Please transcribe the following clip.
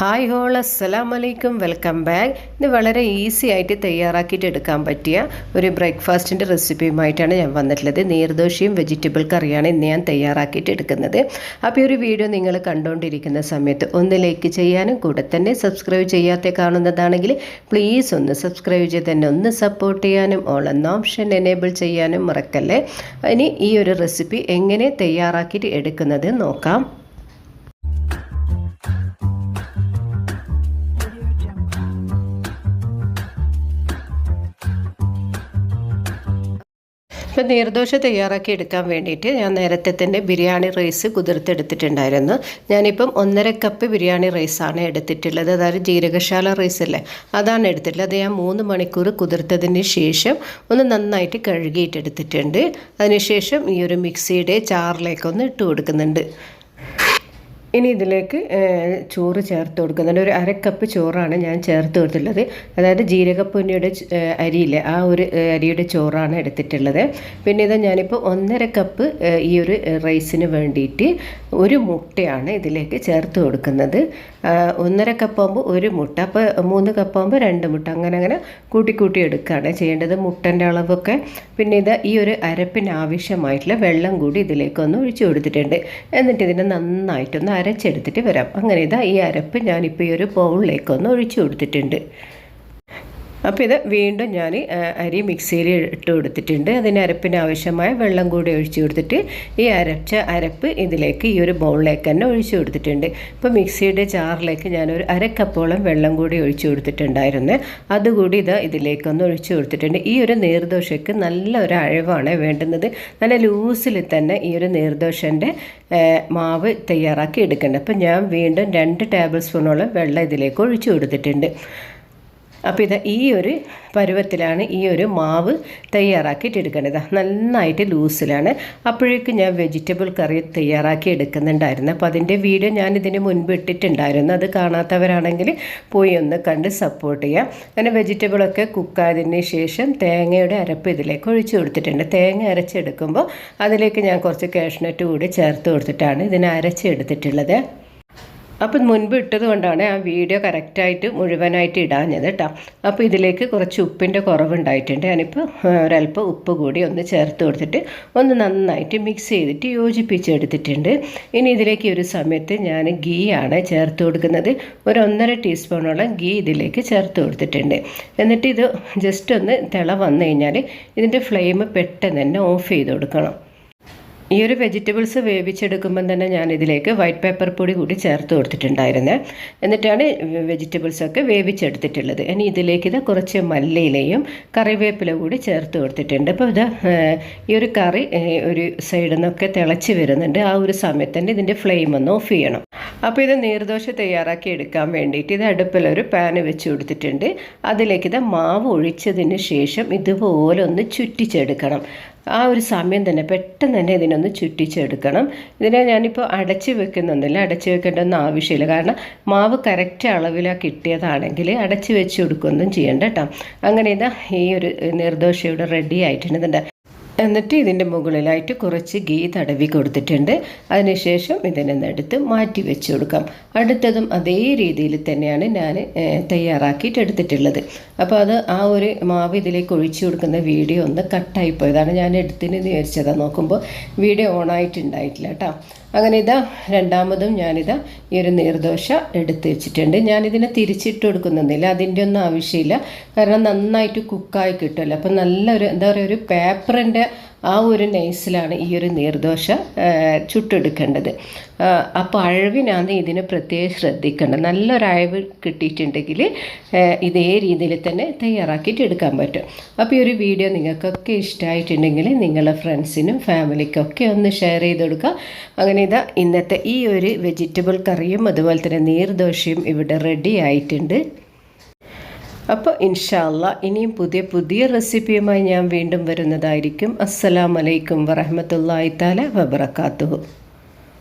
Hi whole അസ്സലാം വലൈക്കും welcome back ഇത് വളരെ ഈസി ആയിട്ട് തയ്യാറാക്കിയിട്ട് എടുക്കാൻ പറ്റിയ ഒരു ബ്രേക്ക്ഫാസ്റ്റിന്റെ റെസിപ്പിയുമായിട്ടാണ് ഞാൻ വന്നിട്ടുള്ളത്. നീർദോശയും വെജിറ്റബിൾ കറിയാണ് ഇന്ന് ഞാൻ തയ്യാറാക്കിയിട്ട് എടുക്കുന്നത്. അപ്പോൾ ഈ ഒരു വീഡിയോ നിങ്ങൾ കണ്ടുകൊണ്ടിരിക്കുന്ന സമയത്ത് ഒന്ന് ലൈക്ക് ചെയ്യാനും കൂടെ തന്നെ സബ്സ്ക്രൈബ് ചെയ്യാത്ത കാണുന്നതാണെങ്കിൽ പ്ലീസ് ഒന്ന് സബ്സ്ക്രൈബ് ചെയ്ത് തന്നെ ഒന്ന് സപ്പോർട്ട് ചെയ്യാനും ഓൾ എന്ന ഓപ്ഷൻ എനേബിൾ ചെയ്യാനും മറക്കല്ലേ? ഇനി ഈ ഒരു റെസിപ്പി എങ്ങനെ തയ്യാറാക്കിയിട്ട് എടുക്കുന്നത് നോക്കാം. ഇപ്പം നീർദോശ തയ്യാറാക്കി എടുക്കാൻ വേണ്ടിയിട്ട് ഞാൻ നേരത്തെ തന്നെ ബിരിയാണി റൈസ് കുതിർത്തെടുത്തിട്ടുണ്ടായിരുന്നു. ഞാനിപ്പം ഒന്നര കപ്പ് ബിരിയാണി റൈസാണ് എടുത്തിട്ടുള്ളത്. അതായത് ജീരകശാല റൈസ് അല്ലേ? അതാണ് എടുത്തിട്ടുള്ളത്. അത് ഞാൻ മൂന്ന് മണിക്കൂർ കുതിർത്തതിന് ശേഷം ഒന്ന് നന്നായിട്ട് കഴുകിയിട്ടെടുത്തിട്ടുണ്ട്. അതിനുശേഷം ഈ ഒരു മിക്സിയുടെ ചാറിലേക്കൊന്ന് ഇട്ട് കൊടുക്കുന്നുണ്ട്. ഇനി ഇതിലേക്ക് ചോറ് ചേർത്ത് കൊടുക്കുന്നുണ്ട് ഒരു അരക്കപ്പ് ചോറാണ് ഞാൻ ചേർത്ത് കൊടുത്തിട്ടുള്ളത്. അതായത് ജീരകപ്പൊന്നിയുടെ അരിയില്ല ആ ഒരു അരിയുടെ ചോറാണ് എടുത്തിട്ടുള്ളത്. പിന്നെ ഇത് ഞാനിപ്പോൾ ഒന്നര കപ്പ് ഈ ഒരു റൈസിന് വേണ്ടിയിട്ട് ഒരു മുട്ടയാണ് ഇതിലേക്ക് ചേർത്ത് കൊടുക്കുന്നത്. ഒന്നര കപ്പാകുമ്പോൾ ഒരു മുട്ട അപ്പോൾ മൂന്ന് കപ്പാകുമ്പോൾ രണ്ട് മുട്ട അങ്ങനെ അങ്ങനെ കൂട്ടി കൂട്ടി എടുക്കുകയാണ് ചെയ്യേണ്ടത് മുട്ടന്റെ അളവൊക്കെ. പിന്നെ ഇത് ഈ ഒരു അരപ്പിന് ആവശ്യമായിട്ടുള്ള വെള്ളം കൂടി ഇതിലേക്ക് ഒന്ന് ഒഴിച്ചു കൊടുത്തിട്ടുണ്ട്. എന്നിട്ട് ഇതിനെ നന്നായിട്ടൊന്ന് അരച്ചെടുത്തിട്ട് വരാം. അങ്ങനെ ഇതാ ഈ അരപ്പ് ഞാനിപ്പോൾ ഈ ഒരു ബൗളിലേക്കൊന്ന് ഒഴിച്ചു കൊടുത്തിട്ടുണ്ട്. അപ്പോൾ ഇത് വീണ്ടും ഞാൻ അരി മിക്സിയിൽ ഇട്ട് കൊടുത്തിട്ടുണ്ട്. അതിന് അരപ്പിന് ആവശ്യമായ വെള്ളം കൂടി ഒഴിച്ച് കൊടുത്തിട്ട് ഈ അരച്ച അരപ്പ് ഇതിലേക്ക് ഈ ഒരു ബൗളിലേക്ക് തന്നെ ഒഴിച്ചു കൊടുത്തിട്ടുണ്ട്. ഇപ്പോൾ മിക്സിയുടെ ജാറിലേക്ക് ഞാനൊരു അരക്കപ്പോളം വെള്ളം കൂടി ഒഴിച്ചു കൊടുത്തിട്ടുണ്ടായിരുന്നു. അതുകൂടി ഇത് ഇതിലേക്കൊന്ന് ഒഴിച്ചു കൊടുത്തിട്ടുണ്ട്. ഈ ഒരു നീർദോശയ്ക്ക് നല്ല ഒരു അഴവാണ് വേണ്ടുന്നത്. നല്ല ലൂസിൽ തന്നെ ഈ ഒരു നീർദോശന്റെ മാവ് തയ്യാറാക്കി എടുക്കേണ്ടത്. അപ്പോൾ ഞാൻ വീണ്ടും രണ്ട് ടേബിൾ സ്പൂണോളം വെള്ളം ഇതിലേക്ക് ഒഴിച്ചു കൊടുത്തിട്ടുണ്ട്. അപ്പോൾ ഇത് ഈ ഒരു പരുവത്തിലാണ് ഈ ഒരു മാവ് തയ്യാറാക്കിയിട്ടെടുക്കേണ്ടത് നന്നായിട്ട് ലൂസിലാണ്. അപ്പോഴേക്കും ഞാൻ വെജിറ്റബിൾ കറി തയ്യാറാക്കി എടുക്കുന്നുണ്ടായിരുന്നു. അപ്പോൾ അതിന്റെ വീഡിയോ ഞാൻ ഇതിന് മുൻപ് ഇട്ടിട്ടുണ്ടായിരുന്നു. അത് കാണാത്തവരാണെങ്കിൽ പോയി ഒന്ന് കണ്ട് സപ്പോർട്ട് ചെയ്യാം. അങ്ങനെ വെജിറ്റബിളൊക്കെ കുക്കായതിന് ശേഷം തേങ്ങയുടെ അരപ്പ് ഇതിലേക്ക് ഒഴിച്ചു കൊടുത്തിട്ടുണ്ട്. തേങ്ങ അരച്ചെടുക്കുമ്പോൾ അതിലേക്ക് ഞാൻ കുറച്ച് കാഷ്നട്ട് കൂടി ചേർത്ത് കൊടുത്തിട്ടാണ് ഇതിനെ അരച്ചെടുത്തിട്ടുള്ളത്. അപ്പം മുൻപ് ഇട്ടത് കൊണ്ടാണ് ആ വീഡിയോ കറക്റ്റായിട്ട് മുഴുവനായിട്ട് ഇടാഞ്ഞത് കേട്ടോ. അപ്പോൾ ഇതിലേക്ക് കുറച്ച് ഉപ്പിന്റെ കുറവുണ്ടായിട്ടുണ്ട്. ഞാനിപ്പോൾ ഒരല്പം ഉപ്പ് കൂടി ഒന്ന് ചേർത്ത് കൊടുത്തിട്ട് ഒന്ന് നന്നായിട്ട് മിക്സ് ചെയ്തിട്ട് യോജിപ്പിച്ചെടുത്തിട്ടുണ്ട്. ഇനി ഇതിലേക്ക് ഒരു സമയത്ത് ഞാൻ ഗീ ആണ് ചേർത്ത് കൊടുക്കുന്നത്. ഒരു ഒന്നര ടീസ്പൂണോളം ഗീ ഇതിലേക്ക് ചേർത്ത് കൊടുത്തിട്ടുണ്ട്. എന്നിട്ട് ഇത് ജസ്റ്റ് ഒന്ന് തിള വന്നു കഴിഞ്ഞാൽ ഇതിന്റെ ഫ്ലെയിം പെട്ടെന്ന് തന്നെ ഓഫ് ചെയ്ത് കൊടുക്കണം. ഈ ഒരു വെജിറ്റബിൾസ് വേവിച്ചെടുക്കുമ്പം തന്നെ ഞാൻ ഇതിലേക്ക് വൈറ്റ് പേപ്പർ പൊടി കൂടി ചേർത്ത് കൊടുത്തിട്ടുണ്ടായിരുന്നേ. എന്നിട്ടാണ് വെജിറ്റബിൾസൊക്കെ വേവിച്ചെടുത്തിട്ടുള്ളത്. ഇനി ഇതിലേക്ക് ഇത് കുറച്ച് മല്ലിയിലയും കറിവേപ്പില കൂടി ചേർത്ത് കൊടുത്തിട്ടുണ്ട്. അപ്പോൾ ഇത് ഈ ഒരു കറി ഒരു സൈഡിൽ നിന്നൊക്കെ തിളച്ച് വരുന്നുണ്ട്. ആ ഒരു സമയത്ത് തന്നെ ഇതിന്റെ ഫ്ലെയിം ഒന്ന് ഓഫ് ചെയ്യണം. അപ്പോൾ ഇത് നീർദോശ തയ്യാറാക്കി എടുക്കാൻ വേണ്ടിയിട്ട് ഇത് അടുപ്പിലൊരു പാന് വെച്ച് കൊടുത്തിട്ടുണ്ട്. അതിലേക്ക് ഇത് മാവ് ഒഴിച്ചതിന് ശേഷം ഇതുപോലെ ഒന്ന് ചുറ്റിച്ചെടുക്കണം. ആ ഒരു സമയം തന്നെ പെട്ടെന്ന് തന്നെ ഇതിനൊന്ന് ചുറ്റിച്ചെടുക്കണം. ഇതിനെ ഞാനിപ്പോൾ അടച്ച് വെക്കുന്നൊന്നുമില്ല അടച്ച് വെക്കേണ്ടതൊന്നും ആവശ്യമില്ല. കാരണം മാവ് കറക്റ്റ് അളവിലാണ് കിട്ടിയതാണെങ്കിൽ അടച്ച് വെച്ച് കൊടുക്കുകയൊന്നും ചെയ്യണ്ട കേട്ടോ അങ്ങനെ ഇതാ ഈ ഒരു നിർദോഷ ഇവിടെ റെഡി ആയിട്ടുണ്ട്. എന്നിട്ട് ഇതിന്റെ മുകളിലായിട്ട് കുറച്ച് ഗീ തടവി കൊടുത്തിട്ടുണ്ട്. അതിനുശേഷം ഇതിനെന്നെടുത്ത് മാറ്റി വെച്ച് കൊടുക്കാം. അടുത്തതും അതേ രീതിയിൽ തന്നെയാണ് ഞാൻ തയ്യാറാക്കിയിട്ട് എടുത്തിട്ടുള്ളത്. അപ്പോൾ അത് ആ ഒരു മാവ് ഇതിലേക്ക് ഒഴിച്ചു കൊടുക്കുന്ന വീഡിയോ ഒന്ന് കട്ടായിപ്പോയതാണ് ഞാൻ എടുത്തിന് വിചാരിച്ചതാണ് നോക്കുമ്പോൾ വീഡിയോ ഓണായിട്ടുണ്ടായിട്ടില്ല കേട്ടോ അങ്ങനെ ഇതാ രണ്ടാമതും ഞാനിതാ ഈ ഒരു നീർദോശ എടുത്ത് വെച്ചിട്ടുണ്ട്. ഞാനിതിനെ തിരിച്ചിട്ട് കൊടുക്കുന്നില്ല അതിന്റെ ഒന്നും ആവശ്യമില്ല. കാരണം നന്നായിട്ട് കുക്കായി കിട്ടുമല്ലോ. അപ്പം നല്ലൊരു എന്താ പറയുക ഒരു പേപ്പറിന്റെ ആ ഒരു നൈസിലാണ് ഈ ഒരു നീർദോശ ചുട്ടെടുക്കേണ്ടത്. അപ്പോൾ അഴവിനാണ് ഇതിന് പ്രത്യേകം ശ്രദ്ധിക്കേണ്ടത്. നല്ലൊരു അഴവ് കിട്ടിയിട്ടുണ്ടെങ്കിൽ ഇതേ രീതിയിൽ തന്നെ തയ്യാറാക്കിയിട്ട് എടുക്കാൻ പറ്റും. അപ്പോൾ ഈ ഒരു വീഡിയോ നിങ്ങൾക്കൊക്കെ ഇഷ്ടമായിട്ടുണ്ടെങ്കിൽ നിങ്ങളുടെ ഫ്രണ്ട്സിനും ഫാമിലിക്കൊക്കെ ഒന്ന് ഷെയർ ചെയ്ത് കൊടുക്കുക. അങ്ങനെ ഇതാ ഇന്നത്തെ ഈ ഒരു വെജിറ്റബിൾ കറിയും അതുപോലെ തന്നെ നീർദോശയും ഇവിടെ റെഡി ആയിട്ടുണ്ട്. അപ്പോൾ ഇൻഷാല്ല ഇനിയും പുതിയ പുതിയ റെസിപ്പിയുമായി ഞാൻ വീണ്ടും വരുന്നതായിരിക്കും. അസ്സലാമലൈക്കും വറഹമത്തല്ലായി താല വബർക്കാത്തു